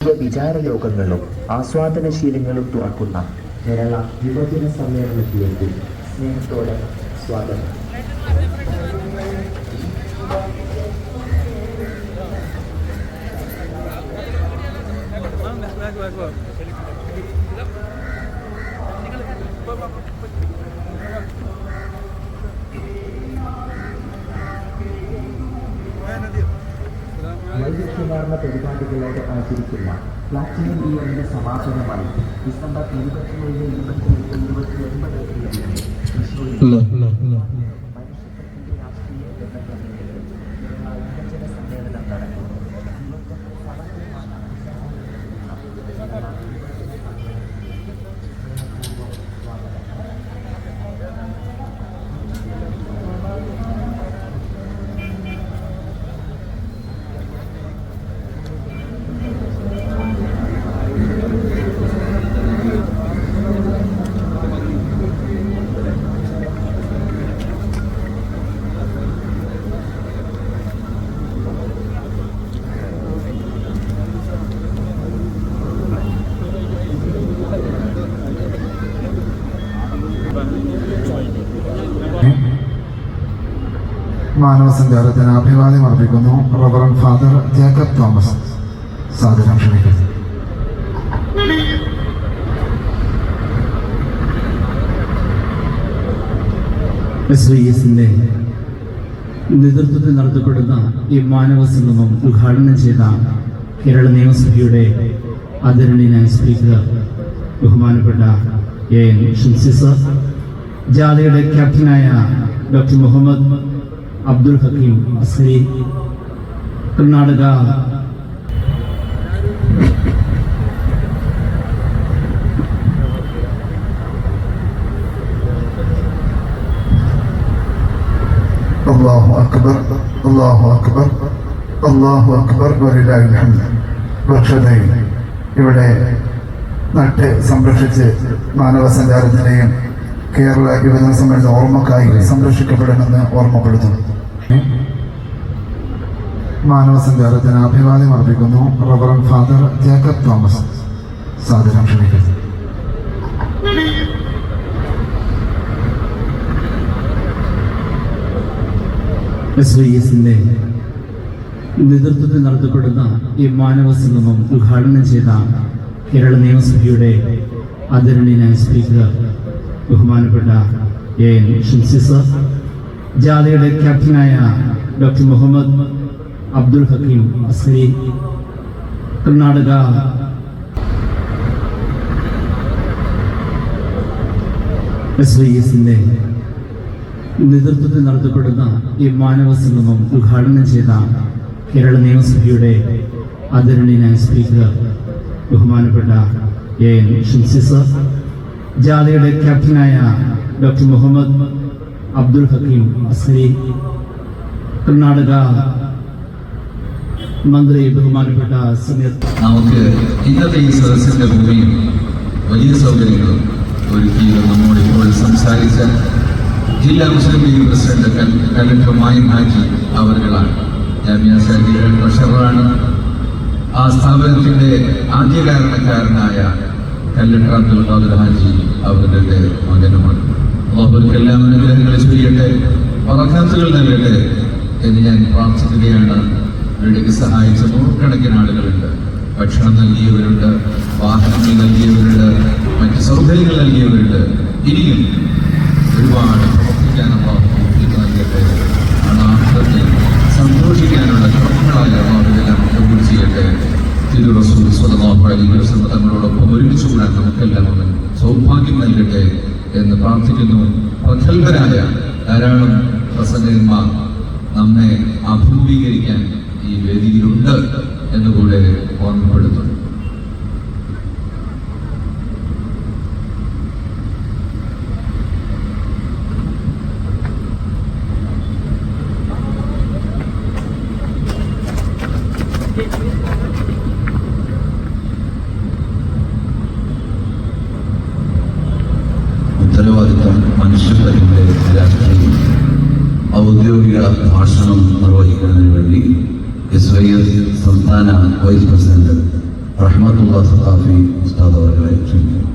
വിചാരലോകങ്ങളും ആസ്വാദനശീലങ്ങളും തുറക്കുന്ന കേരള യുവജന സമ്മേളനത്തിലേക്ക് സ്നേഹത്തോടെ സ്വാഗതം. വൈവിധ്യമാർന്ന പരിപാടികളോട് ആചരിക്കുന്ന പ്ലാറ്റിനം ഇയറിന്റെ സമാപനമായി ഡിസംബർ ഇരുപത്തിയേഴ് ഇരുപത്തിയെട്ട് ഇരുപത്തി ഒൻപത് തീയതി മാനവസഞ്ചാരത്തിന് അഭിവാദ്യം അർപ്പിക്കുന്നു റവറൻ ഫാദർ ജേക്കബ് തോമസ്. സാദരം ക്ഷണിക്കുന്നു. നേതൃത്വത്തിൽ നടത്തപ്പെടുന്ന ഈ മാനവ സംഗമം ഉദ്ഘാടനം ചെയ്ത കേരള നിയമസഭയുടെ ആദരണീയനായ സ്പീക്കർ ബഹുമാനപ്പെട്ട എ എൻ ഷംസി ജാഥയുടെ ക്യാപ്റ്റനായ ഡോക്ടർ മുഹമ്മദ് അബ്ദുൽ ഹക്കീം അസ്ലി കർണാടക. അക്ബർ അക്ബർ അക്ബർ ഇവിടെ നട്ട് സംരക്ഷിച്ച് മാനവസഞ്ചാരത്തിനെയും കേരള യുവജന സമ്മേളന ഓർമ്മക്കായി സംരക്ഷിക്കപ്പെടണമെന്ന് ഓർമ്മപ്പെടുത്തുന്നു മാനവസഞ്ചാരത്തിന് അഭിവാദ്യം അർപ്പിക്കുന്നു. റവറൻ ഫാദർ ജേക്കബ് തോമസ് സാദരം ക്ഷണിക്കുന്നു എസ് വൈ എസിന്റെ നേതൃത്വത്തിൽ നടത്തപ്പെടുന്ന ഈ മാനവ സംഗമം ഉദ്ഘാടനം ചെയ്ത കേരള നിയമസഭയുടെ ആദരണീയനായ സ്പീക്കർ ബഹുമാനപ്പെട്ട എ എൻ ഷംസി സർ ജാഥയുടെ ക്യാപ്റ്റനായ ഡോക്ടർ മുഹമ്മദ് അബ്ദുൽ ഹക്കീം അസ്രി കർണാടക. എസ് നേതൃത്വത്തിൽ നടത്തപ്പെടുന്ന ഈ മാനവ സംഗമം ഉദ്ഘാടനം ചെയ്ത കേരള നിയമസഭയുടെ ആദരണീയനായ സ്പീക്കർ ബഹുമാനപ്പെട്ട എ എൻ ഷംസി സർ ജാഥയുടെ ക്യാപ്റ്റനായ ഡോക്ടർ മുഹമ്മദ് അബ്ദുൽ ഹക്കീം അസ്കരി കർണാടക മന്ത്രി ബഹുമാനപ്പെട്ട സമയത്ത് നമുക്ക് ഇന്നത്തെ ഈ സദസ്സിന്റെ ഭൂമിയും വലിയ സൗകര്യങ്ങളും ഒരുക്കിയത് നമ്മോട് ഇപ്പോൾ സംസാരിച്ച ജില്ലാ മുസ്ലിം ലീഗ് പ്രസിഡന്റ് കലക്ടർ മായിൻ ഹാജി അവർകളാണ് ജാമ്യ സാഹിബിയുടെ ട്രഷററാണ് ആ സ്ഥാപനത്തിന്റെ ആദ്യകാരണക്കാരനായ കാരണക്കാരനായ കല്ലട്ടർ അബ്ദുൽ ഹാജി അവരുടെ മകനുമാണ്. അള്ളാഹുക്കെല്ലാം അനുഗ്രഹങ്ങൾ ചെയ്യട്ടെ പറക്കാത്തുകൾ നൽകട്ടെ എന്ന് ഞാൻ പ്രാർത്ഥിക്കുകയാണ്. ഇവിടേക്ക് സഹായിച്ച നൂറുകണക്കിന് ആളുകളുണ്ട്. ഭക്ഷണം നൽകിയവരുണ്ട് വാഹനങ്ങൾ നൽകിയവരുണ്ട് മറ്റ് സൗകര്യങ്ങൾ നൽകിയവരുണ്ട്. ഇനിയും ഒരുപാട് പ്രവർത്തിക്കാനുള്ള സന്തോഷിക്കാനുള്ള കർമ്മങ്ങളായ അള്ളാഹുവിനെല്ലാം കബൂൽ ചെയ്യട്ടെ. തിരുറസൂൽ അലൈഹി വസല്ലം തങ്ങളോടൊപ്പം ഒരുമിച്ച് കൂടാൻ നമുക്കെല്ലാം സൗഭാഗ്യം നൽകട്ടെ. എന്ന് പ്രാർത്ഥിക്കുന്നു. പ്രഗത്ഭരായ ധാരാളം പ്രസംഗന്മാർ നമ്മെ അഭിമുഖീകരിക്കാൻ ഈ വേദിയിലുണ്ട് എന്നുകൂടെ ഓർമ്മപ്പെടുത്തുന്നു. മനുഷ്യപ്പതിന്റെ രാഷ്ട്രീയം ഔദ്യോഗിക ഭാഷണം നിർവഹിക്കുന്നതിന് വേണ്ടി എസ് വൈ എസ് സംസ്ഥാന വൈസ് പ്രസിഡന്റ് റഹ്മത്തുള്ള സഖാഫി ഉസ്താദ് അവരെ ക്ഷണിക്കുന്നു.